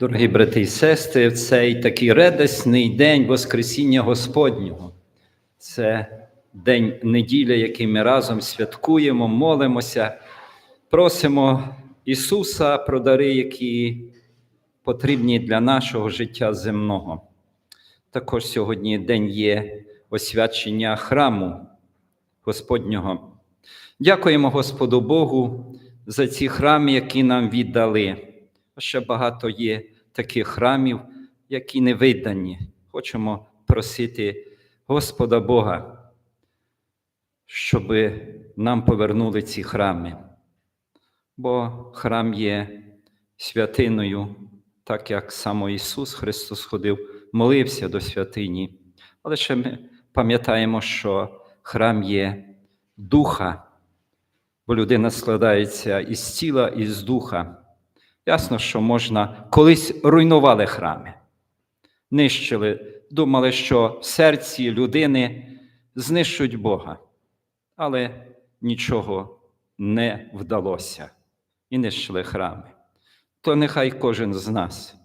Дорогі брати і сестри, в цей такий радісний день Воскресіння Господнього. Це день неділя, який ми разом святкуємо, молимося, просимо Ісуса про дари, які потрібні для нашого життя земного. Також сьогодні день є освячення храму Господнього. Дякуємо Господу Богу за ці храми, які нам віддали. Ще багато є таких храмів, які не видані. Хочемо просити Господа Бога, щоб нам повернули ці храми. Бо храм є святиною, так як саме Ісус Христос ходив, молився до святині. Але ще ми пам'ятаємо, що храм є духа, бо людина складається із тіла і з духа. Ясно, що можна колись руйнували храми, нищили, думали, що в серці людини знищують Бога, але нічого не вдалося і нищили храми. То нехай кожен з нас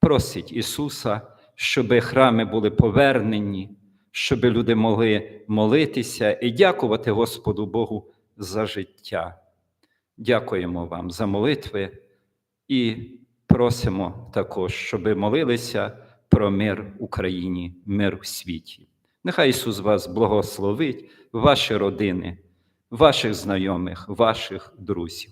просить Ісуса, щоб храми були повернені, щоб люди могли молитися і дякувати Господу Богу за життя. Дякуємо вам за молитви. І просимо також, щоб молилися про мир в Україні, мир в світі. Нехай Ісус вас благословить, ваші родини, ваших знайомих, ваших друзів.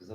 За